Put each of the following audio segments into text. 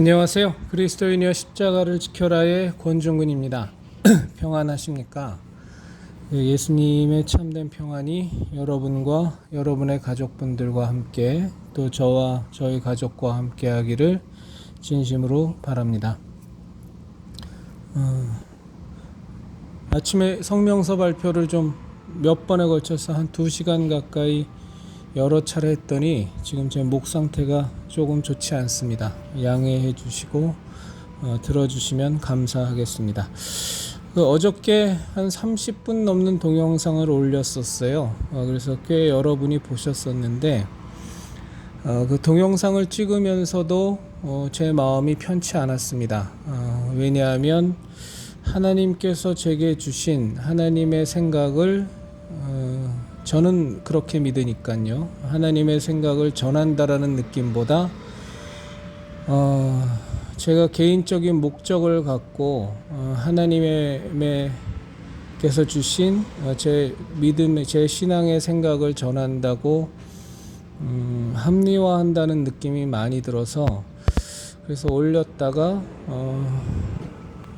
안녕하세요. 그리스도인이여 십자가를 지켜라의 권종근입니다. 평안하십니까? 예, 예수님의 참된 평안이 여러분과 여러분의 가족분들과 함께 또 저와 저희 가족과 함께 하기를 진심으로 바랍니다. 어, 아침에 성명서 발표를 좀 몇 번에 걸쳐서 한두 시간 가까이 여러 차례 했더니 지금 제 목 상태가 조금 좋지 않습니다. 양해해 주시고 어, 들어주시면 감사하겠습니다. 그 어저께 한 30분 넘는 동영상을 올렸었어요. 어, 그래서 꽤 여러분이 보셨었는데 어, 그 동영상을 찍으면서도 어, 제 마음이 편치 않았습니다. 어, 왜냐하면 하나님께서 제게 주신 하나님의 생각을 어, 저는 그렇게 믿으니까요. 하나님의 생각을 전한다라는 느낌보다 어, 제가 개인적인 목적을 갖고 어, 하나님께서 주신 어, 제 믿음의 제 신앙의 생각을 전한다고 음, 합리화한다는 느낌이 많이 들어서 그래서 올렸다가 어,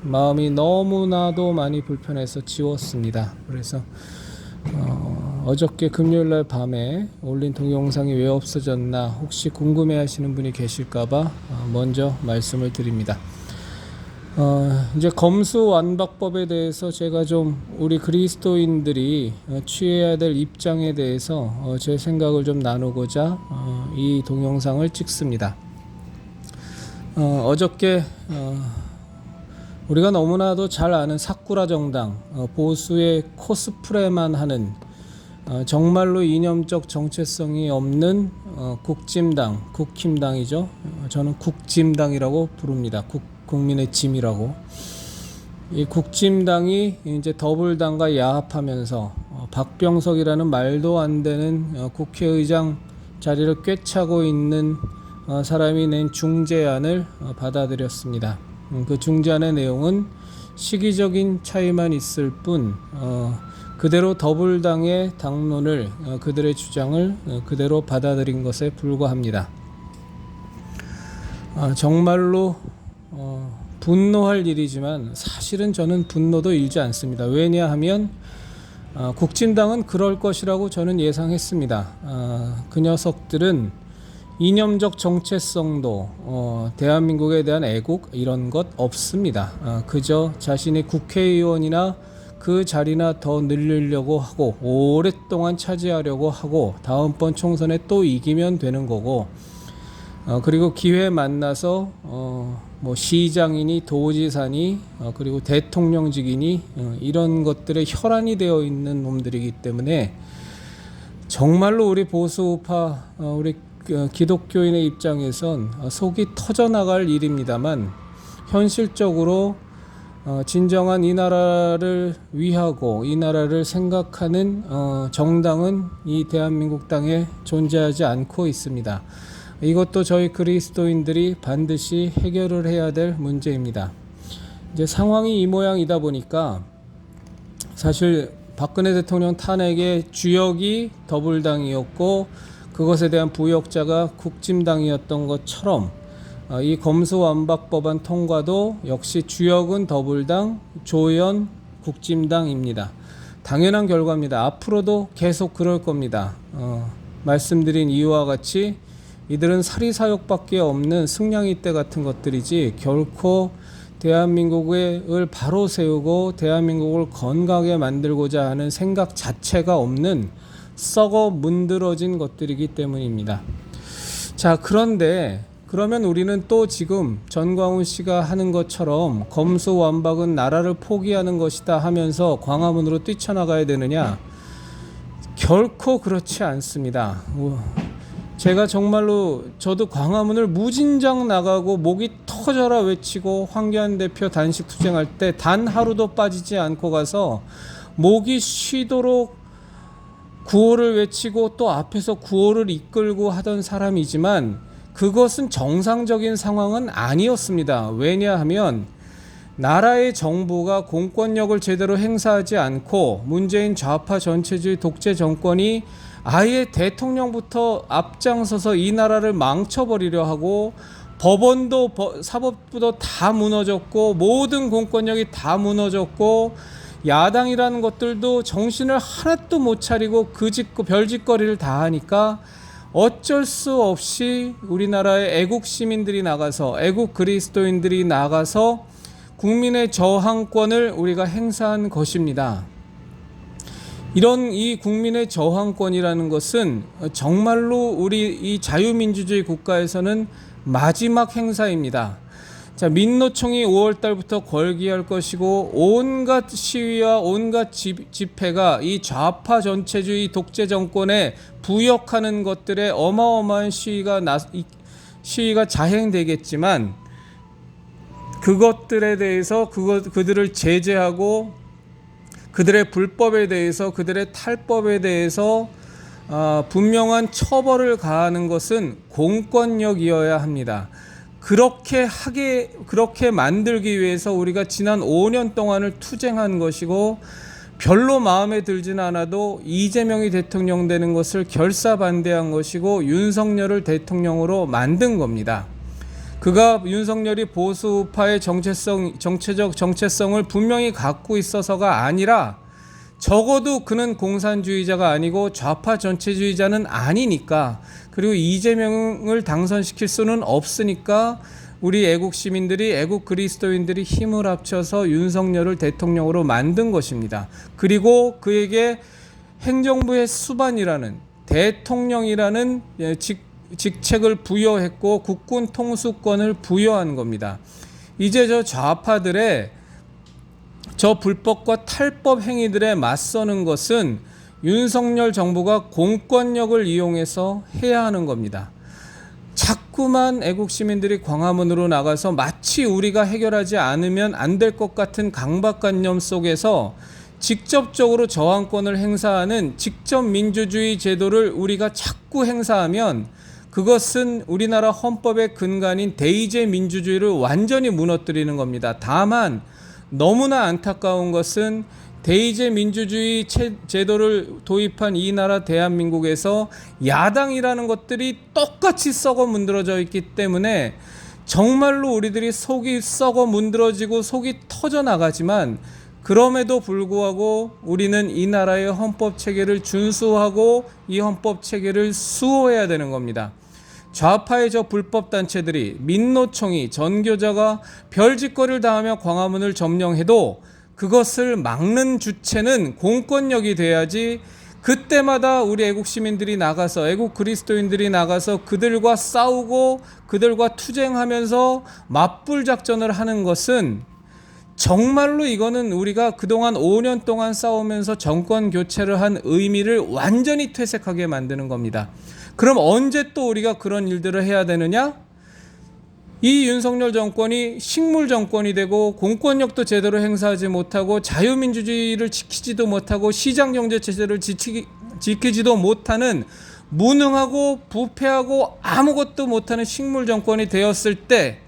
마음이 너무나도 많이 불편해서 지웠습니다. 그래서 어, 어저께 금요일날 밤에 올린 동영상이 왜 없어졌나 혹시 궁금해 하시는 분이 계실까봐 어, 먼저 말씀을 드립니다. 어, 이제 검수 완박법에 대해서 제가 좀 우리 그리스도인들이 어, 취해야 될 입장에 대해서 어, 제 생각을 좀 나누고자 어, 이 동영상을 찍습니다. 어, 어저께 어, 우리가 너무나도 잘 아는 사쿠라 정당 어, 보수의 코스프레만 하는 어, 정말로 이념적 정체성이 없는 어, 국짐당, 국힘당이죠. 어, 저는 국짐당이라고 부릅니다. 국, 국민의 짐이라고. 이 국짐당이 이제 더불당과 야합하면서 어, 박병석이라는 말도 안 되는 어, 국회의장 자리를 꿰차고 있는 어, 사람이 낸 중재안을 어, 받아들였습니다. 음, 그 중재안의 내용은 시기적인 차이만 있을 뿐 어, 그대로 더불당의 당론을 어, 그들의 주장을 어, 그대로 받아들인 것에 불과합니다. 아, 정말로 어, 분노할 일이지만 사실은 저는 분노도 일지 않습니다. 왜냐하면 아, 국진당은 그럴 것이라고 저는 예상했습니다. 아, 그 녀석들은 이념적 정체성도 어, 대한민국에 대한 애국 이런 것 없습니다. 아, 그저 자신이 국회의원이나 그 자리나 더 늘리려고 하고 오랫동안 차지하려고 하고 다음번 총선에 또 이기면 되는 거고 어, 그리고 기회 만나서 어, 뭐 시장이니 도지사니 어, 그리고 대통령직이니 어, 이런 것들에 혈안이 되어 있는 놈들이기 때문에 정말로 우리 보수파 어, 우리 어, 기독교인의 입장에선 어, 속이 터져 나갈 일입니다만 현실적으로 어, 진정한 이 나라를 위하고 이 나라를 생각하는 어, 정당은 이 대한민국 땅에 존재하지 않고 있습니다. 이것도 저희 그리스도인들이 반드시 해결을 해야 될 문제입니다. 이제 상황이 이 모양이다 보니까 사실 박근혜 대통령 탄핵의 주역이 더불당이었고 그것에 대한 부역자가 국짐당이었던 것처럼 어, 이 검수완박법안 통과도 역시 주역은 더불당, 조연 국짐당입니다. 당연한 결과입니다. 앞으로도 계속 그럴 겁니다. 어, 말씀드린 이유와 같이 이들은 사리사욕밖에 없는 승냥이 때 같은 것들이지 결코 대한민국을 바로 세우고 대한민국을 건강하게 만들고자 하는 생각 자체가 없는 썩어 문드러진 것들이기 때문입니다. 자, 그런데 그러면 우리는 또 지금 전광훈 씨가 하는 것처럼 검수완박은 나라를 포기하는 것이다 하면서 광화문으로 뛰쳐나가야 되느냐? 결코 그렇지 않습니다. 제가 정말로 저도 광화문을 무진장 나가고 목이 터져라 외치고 황교안 대표 단식 투쟁할 때 단 하루도 빠지지 않고 가서 목이 쉬도록 구호를 외치고 또 앞에서 구호를 이끌고 하던 사람이지만 그것은 정상적인 상황은 아니었습니다. 왜냐하면 나라의 정부가 공권력을 제대로 행사하지 않고 문재인 좌파 전체주의 독재 정권이 아예 대통령부터 앞장서서 이 나라를 망쳐버리려 하고 법원도 버- 사법부도 다 무너졌고 모든 공권력이 다 무너졌고 야당이라는 것들도 정신을 하나도 못 차리고 그 짓고 별짓거리를 다 하니까 어쩔 수 없이 우리나라의 애국 시민들이 나가서 애국 그리스도인들이 나가서 국민의 저항권을 우리가 행사한 것입니다. 이런 이 국민의 저항권이라는 것은 정말로 우리 이 자유민주주의 국가에서는 마지막 행사입니다. 자, 민노총이 5월 달부터 걸기할 것이고 온갖 시위와 온갖 집, 집회가 이 좌파 전체주의 독재 정권에 부역하는 것들에 어마어마한 시위가 나, 이- 시위가 자행되겠지만 그것들에 대해서 그것 그들을 제재하고 그들의 불법에 대해서 그들의 탈법에 대해서 어, 분명한 처벌을 가하는 것은 공권력이어야 합니다. 그렇게 하게 그렇게 만들기 위해서 우리가 지난 5년 동안을 투쟁한 것이고 별로 마음에 들진 않아도 이재명이 대통령 되는 것을 결사 반대한 것이고 윤석열을 대통령으로 만든 겁니다. 그가 윤석열이 보수파의 정체성 정체적 정체성을 분명히 갖고 있어서가 아니라 적어도 그는 공산주의자가 아니고 좌파 전체주의자는 아니니까 그리고 이재명을 당선시킬 수는 없으니까 우리 애국 시민들이 애국 그리스도인들이 힘을 합쳐서 윤석열을 대통령으로 만든 것입니다. 그리고 그에게 행정부의 수반이라는 대통령이라는 예, 직, 직책을 부여했고 국군 통수권을 부여한 겁니다. 이제 저 좌파들의 저 불법과 탈법 행위들에 맞서는 것은 윤석열 정부가 공권력을 이용해서 해야 하는 겁니다. 자꾸만 애국 시민들이 광화문으로 나가서 마치 우리가 해결하지 않으면 안 될 것 같은 강박관념 속에서 직접적으로 저항권을 행사하는 직접 민주주의 제도를 우리가 자꾸 행사하면 그것은 우리나라 헌법의 근간인 대의제 민주주의를 완전히 무너뜨리는 겁니다. 다만 너무나 안타까운 것은 대의제 민주주의 체- 제도를 도입한 이 나라 대한민국에서 야당이라는 것들이 똑같이 썩어 문드러져 있기 때문에 정말로 우리들이 속이 썩어 문드러지고 속이 터져 나가지만 그럼에도 불구하고 우리는 이 나라의 헌법 체계를 준수하고 이 헌법 체계를 수호해야 되는 겁니다. 좌파의 저 불법 단체들이 민노총이 전교자가 별짓거리를 당하며 광화문을 점령해도 그것을 막는 주체는 공권력이 돼야지 그때마다 우리 애국 시민들이 나가서 애국 그리스도인들이 나가서 그들과 싸우고 그들과 투쟁하면서 맞불 작전을 하는 것은 정말로 이거는 우리가 그동안 5년 동안 싸우면서 정권 교체를 한 의미를 완전히 퇴색하게 만드는 겁니다. 그럼 언제 또 우리가 그런 일들을 해야 되느냐? 이 윤석열 정권이 식물 정권이 되고 공권력도 제대로 행사하지 못하고 자유민주주의를 지키지도 못하고 시장 경제 체제를 지키기, 지키지도 못하는 무능하고 부패하고 아무것도 못하는 식물 정권이 되었을 때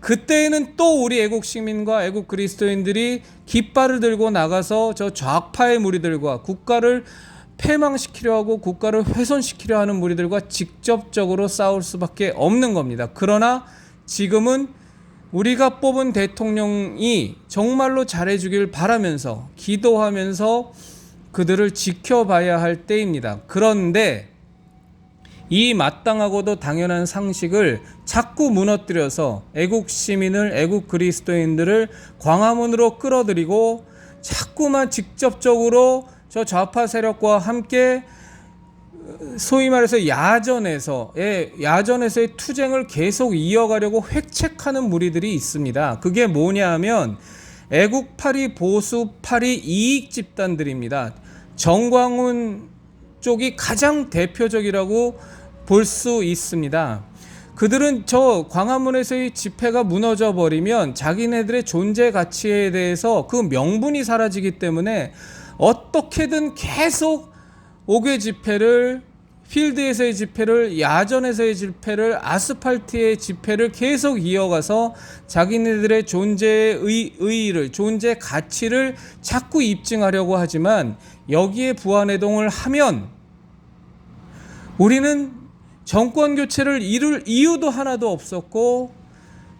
그때에는 또 우리 애국 시민과 애국 그리스도인들이 깃발을 들고 나가서 저 좌파의 무리들과 국가를 패망시키려 하고 국가를 훼손시키려 하는 무리들과 직접적으로 싸울 수밖에 없는 겁니다. 그러나 지금은 우리가 뽑은 대통령이 정말로 잘해주길 바라면서 기도하면서 그들을 지켜봐야 할 때입니다. 그런데 이 마땅하고도 당연한 상식을 자꾸 무너뜨려서 애국 시민을 애국 그리스도인들을 광화문으로 끌어들이고 자꾸만 직접적으로 저 좌파 세력과 함께 소위 말해서 야전에서의 야전에서의 투쟁을 계속 이어가려고 획책하는 무리들이 있습니다. 그게 뭐냐하면 애국파리 보수파리 이익 집단들입니다. 정광훈 쪽이 가장 대표적이라고 볼 수 있습니다. 그들은 저 광화문에서의 집회가 무너져 버리면 자기네들의 존재 가치에 대해서 그 명분이 사라지기 때문에 어떻게든 계속 옥외 집회를 필드에서의 집회를 야전에서의 집회를 아스팔트의 집회를 계속 이어가서 자기네들의 존재의 의, 의의를 존재 가치를 자꾸 입증하려고 하지만 여기에 부안해동을 하면 우리는 정권 교체를 이룰 이유도 하나도 없었고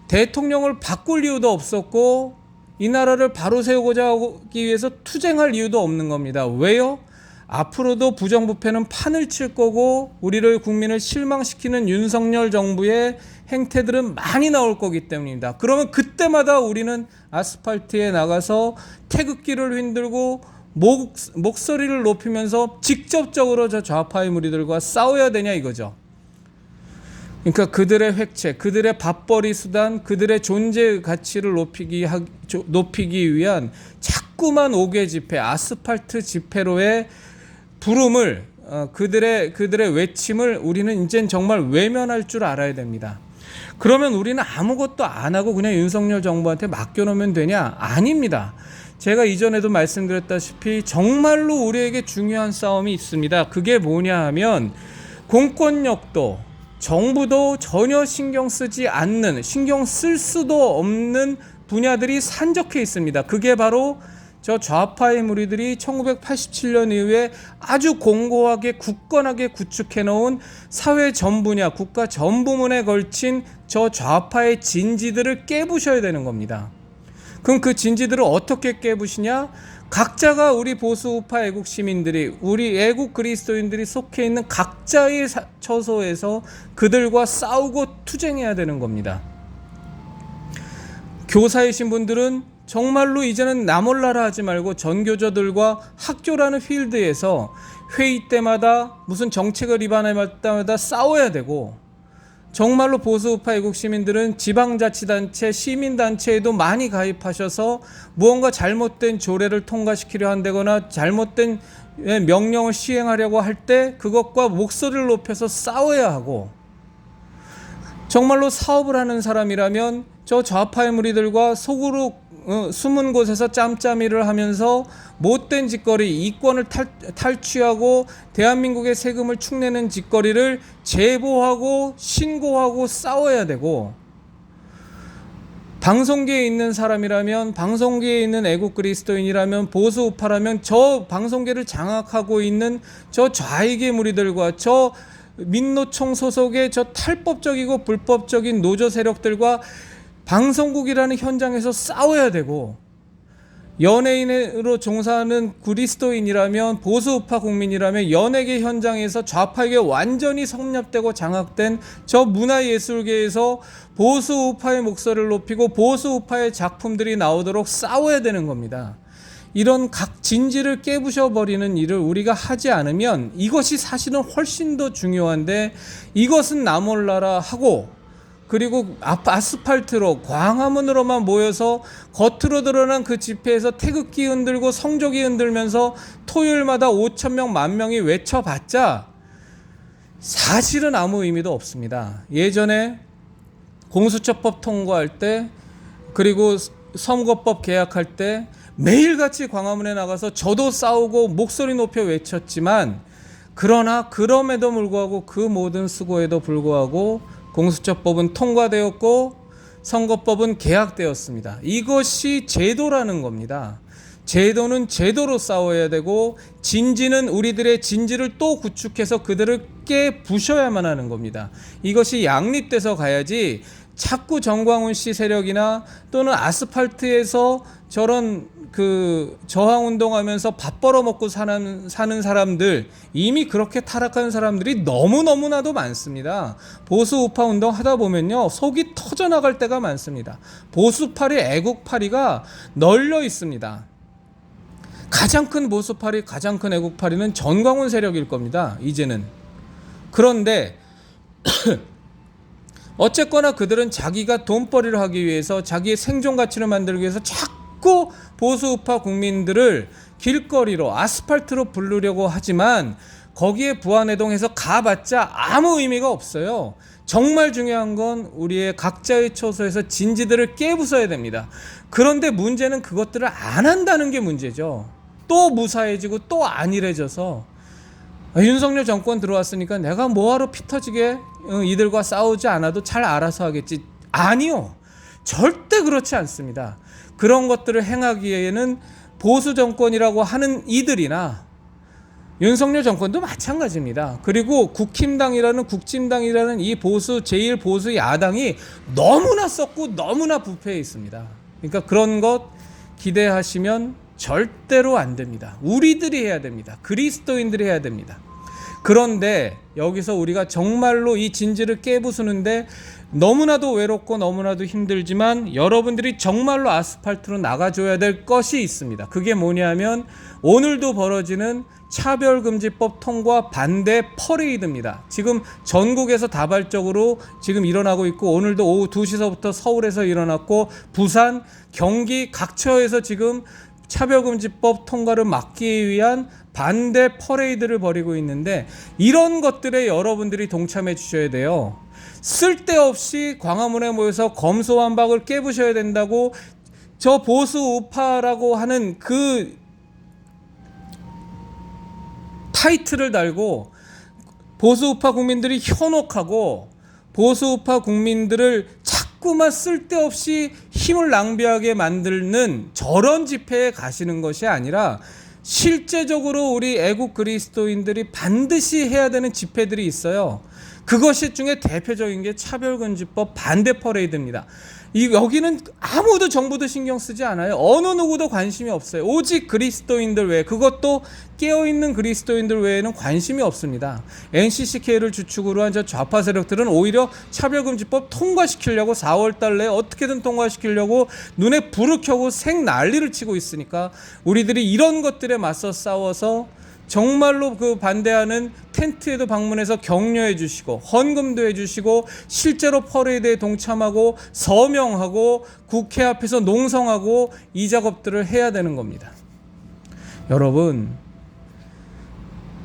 대통령을 바꿀 이유도 없었고 이 나라를 바로 세우고자 하기 위해서 투쟁할 이유도 없는 겁니다. 왜요? 앞으로도 부정부패는 판을 칠 거고 우리를 국민을 실망시키는 윤석열 정부의 행태들은 많이 나올 거기 때문입니다. 그러면 그때마다 우리는 아스팔트에 나가서 태극기를 흔들고 목, 목소리를 높이면서 직접적으로 저 좌파의 무리들과 싸워야 되냐 이거죠. 그러니까 그들의 획체, 그들의 밥벌이 수단, 그들의 존재 가치를 높이기 높이기 위한 자꾸만 옥외 집회, 아스팔트 집회로의 부름을 어, 그들의 그들의 외침을 우리는 이젠 정말 외면할 줄 알아야 됩니다. 그러면 우리는 아무것도 안 하고 그냥 윤석열 정부한테 맡겨놓으면 되냐? 아닙니다. 제가 이전에도 말씀드렸다시피 정말로 우리에게 중요한 싸움이 있습니다. 그게 뭐냐 하면 공권력도 정부도 전혀 신경 쓰지 않는 신경 쓸 수도 없는 분야들이 산적해 있습니다. 그게 바로 저 좌파의 무리들이 1987년 이후에 아주 공고하게 굳건하게 구축해 놓은 사회 전 분야, 국가 전 부문에 걸친 저 좌파의 진지들을 깨부셔야 되는 겁니다. 그럼 그 진지들을 어떻게 깨부시냐? 각자가 우리 보수 우파 애국 시민들이 우리 애국 그리스도인들이 속해 있는 각자의 사- 처소에서 그들과 싸우고 투쟁해야 되는 겁니다. 교사이신 분들은 정말로 이제는 나몰라라 하지 말고 전교조들과 학교라는 필드에서 회의 때마다 무슨 정책을 위반할 때마다 싸워야 되고 정말로 보수 우파 애국 시민들은 지방자치단체, 시민단체에도 많이 가입하셔서 무언가 잘못된 조례를 통과시키려 한다거나 잘못된 예, 명령을 시행하려고 할 때 그것과 목소리를 높여서 싸워야 하고 정말로 사업을 하는 사람이라면 저 좌파의 무리들과 속으로 어, 숨은 곳에서 짬짬이를 하면서 못된 짓거리, 이권을 탈, 탈취하고 대한민국의 세금을 축내는 짓거리를 제보하고 신고하고 싸워야 되고 방송계에 있는 사람이라면 방송계에 있는 애국 그리스도인이라면 보수 우파라면 저 방송계를 장악하고 있는 저 좌익의 무리들과 저 민노총 소속의 저 탈법적이고 불법적인 노조 세력들과 방송국이라는 현장에서 싸워야 되고 연예인으로 종사하는 그리스도인이라면 보수 우파 국민이라면 연예계 현장에서 좌파에게 완전히 섭렵되고 장악된 저 문화예술계에서 보수 우파의 목소리를 높이고 보수 우파의 작품들이 나오도록 싸워야 되는 겁니다. 이런 각 진지를 깨부셔 버리는 일을 우리가 하지 않으면 이것이 사실은 훨씬 더 중요한데 이것은 나몰라라 하고 그리고 앞 아스팔트로 광화문으로만 모여서 겉으로 드러난 그 집회에서 태극기 흔들고 성조기 흔들면서 토요일마다 5천 명, 만 명이 외쳐봤자 사실은 아무 의미도 없습니다. 예전에 공수처법 통과할 때 그리고 선거법 개혁할 때 매일같이 광화문에 나가서 저도 싸우고 목소리 높여 외쳤지만 그러나 그럼에도 불구하고 그 모든 수고에도 불구하고 공수처법은 통과되었고 선거법은 개혁되었습니다. 이것이 제도라는 겁니다. 제도는 제도로 싸워야 되고 진지는 우리들의 진지를 또 구축해서 그들을 깨 부셔야만 하는 겁니다. 이것이 양립돼서 가야지 자꾸 정광훈 씨 세력이나 또는 아스팔트에서 저런 그 저항 운동하면서 밥 벌어 먹고 사는 사는 사람들 이미 그렇게 타락한 사람들이 너무 너무나도 많습니다. 보수 우파 운동 하다 보면요 속이 터져 나갈 때가 많습니다. 보수 파리 애국 파리가 널려 있습니다. 가장 큰 보수 파리, 가장 큰 애국 파리는 전광훈 세력일 겁니다. 이제는 그런데 어쨌거나 그들은 자기가 돈벌이를 하기 위해서 자기의 생존 가치를 만들기 위해서 자꾸 보수우파 국민들을 길거리로 아스팔트로 부르려고 하지만 거기에 부안해동해서 가봤자 아무 의미가 없어요. 정말 중요한 건 우리의 각자의 처소에서 진지들을 깨부숴야 됩니다. 그런데 문제는 그것들을 안 한다는 게 문제죠. 또 무사해지고 또 안일해져서 아, 윤석열 정권 들어왔으니까 내가 뭐하러 피 터지게 어, 이들과 싸우지 않아도 잘 알아서 하겠지. 아니요. 절대 그렇지 않습니다. 그런 것들을 행하기에는 보수 정권이라고 하는 이들이나 윤석열 정권도 마찬가지입니다. 그리고 국힘당이라는 국진당이라는 이 보수 제일 보수 야당이 너무나 썩고 너무나 부패해 있습니다. 그러니까 그런 것 기대하시면 절대로 안 됩니다. 우리들이 해야 됩니다. 그리스도인들이 해야 됩니다. 그런데 여기서 우리가 정말로 이 진지를 깨부수는데 너무나도 외롭고 너무나도 힘들지만 여러분들이 정말로 아스팔트로 나가줘야 될 것이 있습니다. 그게 뭐냐면 오늘도 벌어지는 차별금지법 통과 반대 퍼레이드입니다. 지금 전국에서 다발적으로 지금 일어나고 있고 오늘도 오후 2시서부터 서울에서 일어났고 부산, 경기 각처에서 지금 차별금지법 통과를 막기 위한 반대 퍼레이드를 벌이고 있는데 이런 것들에 여러분들이 동참해 주셔야 돼요. 쓸데없이 광화문에 모여서 검소완박을 깨부셔야 된다고 저 보수 우파라고 하는 그 타이틀을 달고 보수 우파 국민들이 현혹하고 보수 우파 국민들을 자꾸만 쓸데없이 힘을 낭비하게 만드는 저런 집회에 가시는 것이 아니라 실제적으로 우리 애국 그리스도인들이 반드시 해야 되는 집회들이 있어요. 그것이 중에 대표적인 게 차별금지법 반대 퍼레이드입니다. 이 여기는 아무도 정부도 신경 쓰지 않아요. 어느 누구도 관심이 없어요. 오직 그리스도인들 외에 그것도 깨어 있는 그리스도인들 외에는 관심이 없습니다. NCCK를 주축으로 한 저 좌파 세력들은 오히려 차별금지법 통과시키려고 4월 달 내에 어떻게든 통과시키려고 눈에 불을 켜고 생 난리를 치고 있으니까 우리들이 이런 것들에 맞서 싸워서 정말로 그 반대하는 텐트에도 방문해서 격려해 주시고 헌금도 해 주시고 실제로 퍼레이드에 동참하고 서명하고 국회 앞에서 농성하고 이 작업들을 해야 되는 겁니다. 여러분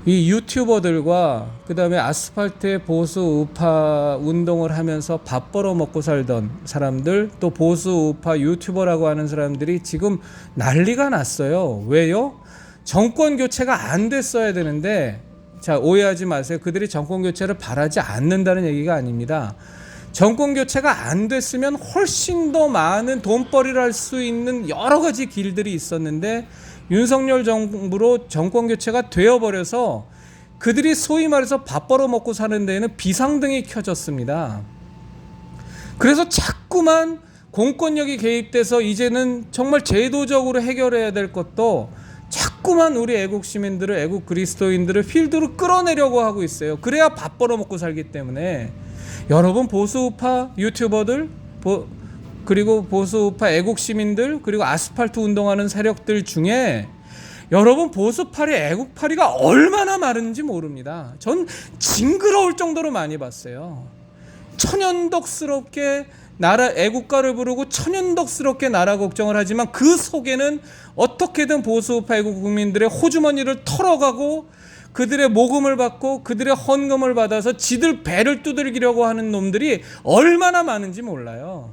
이 유튜버들과 그다음에 아스팔트에 보수 우파 운동을 하면서 밥 벌어 먹고 살던 사람들 또 보수 우파 유튜버라고 하는 사람들이 지금 난리가 났어요. 왜요? 정권 교체가 안 됐어야 되는데 자 오해하지 마세요. 그들이 정권 교체를 바라지 않는다는 얘기가 아닙니다. 정권 교체가 안 됐으면 훨씬 더 많은 돈벌이를 할 수 있는 여러 가지 길들이 있었는데 윤석열 정부로 정권 교체가 되어 버려서 그들이 소위 말해서 밥 벌어 먹고 사는 데에는 비상등이 켜졌습니다. 그래서 자꾸만 공권력이 개입돼서 이제는 정말 제도적으로 해결해야 될 것도 자꾸만 우리 애국 시민들을 애국 그리스도인들을 필드로 끌어내려고 하고 있어요. 그래야 밥 벌어 먹고 살기 때문에 여러분 보수우파 유튜버들 보, 그리고 보수우파 애국 시민들 그리고 아스팔트 운동하는 세력들 중에 여러분 보수파리 애국파리가 얼마나 많은지 모릅니다. 전 징그러울 정도로 많이 봤어요. 천연덕스럽게 나라 애국가를 부르고 천연덕스럽게 나라 걱정을 하지만 그 속에는 어떻게든 보수 우파 애국 국민들의 호주머니를 털어가고 그들의 모금을 받고 그들의 헌금을 받아서 지들 배를 두들기려고 하는 놈들이 얼마나 많은지 몰라요.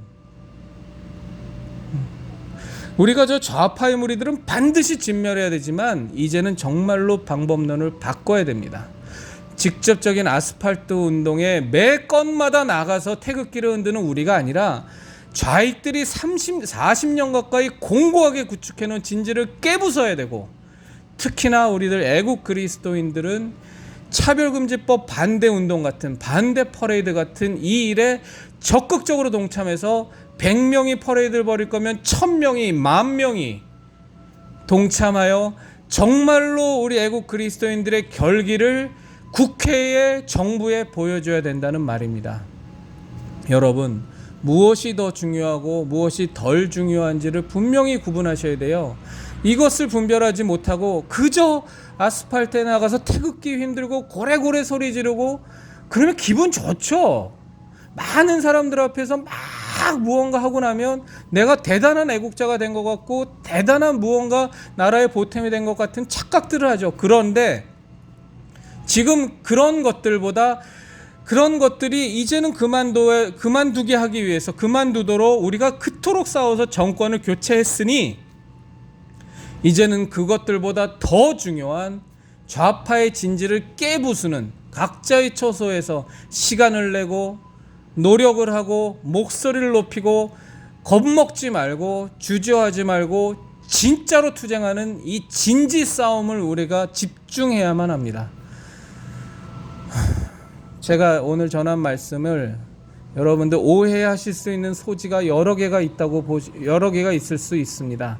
우리가 저 좌파의 무리들은 반드시 진멸해야 되지만 이제는 정말로 방법론을 바꿔야 됩니다. 직접적인 아스팔트 운동에 매 건마다 나가서 태극기를 흔드는 우리가 아니라 좌익들이 30, 40년 가까이 공고하게 구축해 놓은 진지를 깨부숴야 되고 특히나 우리들 애국 그리스도인들은 차별금지법 반대 운동 같은 반대 퍼레이드 같은 이 일에 적극적으로 동참해서 100명이 퍼레이드를 벌일 거면 1000명이 만 명이 동참하여 정말로 우리 애국 그리스도인들의 결기를 국회에 정부에 보여줘야 된다는 말입니다. 여러분 무엇이 더 중요하고 무엇이 덜 중요한지를 분명히 구분하셔야 돼요. 이것을 분별하지 못하고 그저 아스팔트에 나가서 태극기 힘들고 고래고래 소리 지르고 그러면 기분 좋죠. 많은 사람들 앞에서 막 무언가 하고 나면 내가 대단한 애국자가 된 것 같고 대단한 무언가 나라의 보탬이 된 것 같은 착각들을 하죠. 그런데 지금 그런 것들보다 그런 것들이 이제는 그만둬 그만두게 하기 위해서 그만두도록 우리가 그토록 싸워서 정권을 교체했으니 이제는 그것들보다 더 중요한 좌파의 진지를 깨부수는 각자의 처소에서 시간을 내고 노력을 하고 목소리를 높이고 겁먹지 말고 주저하지 말고 진짜로 투쟁하는 이 진지 싸움을 우리가 집중해야만 합니다. 제가 오늘 전한 말씀을 여러분들 오해하실 수 있는 소지가 여러 개가 있다고 보시, 여러 개가 있을 수 있습니다.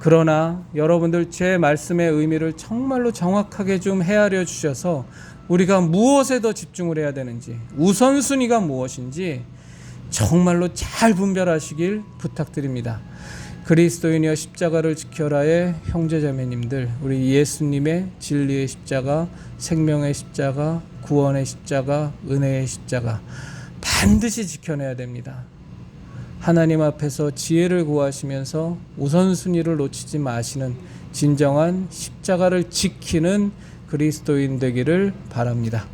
그러나 여러분들 제 말씀의 의미를 정말로 정확하게 좀 헤아려 주셔서 우리가 무엇에 더 집중을 해야 되는지 우선순위가 무엇인지 정말로 잘 분별하시길 부탁드립니다. 그리스도인이여 십자가를 지켜라의 형제자매님들 우리 예수님의 진리의 십자가 생명의 십자가 구원의 십자가 은혜의 십자가 반드시 지켜내야 됩니다. 하나님 앞에서 지혜를 구하시면서 우선순위를 놓치지 마시는 진정한 십자가를 지키는 그리스도인 되기를 바랍니다.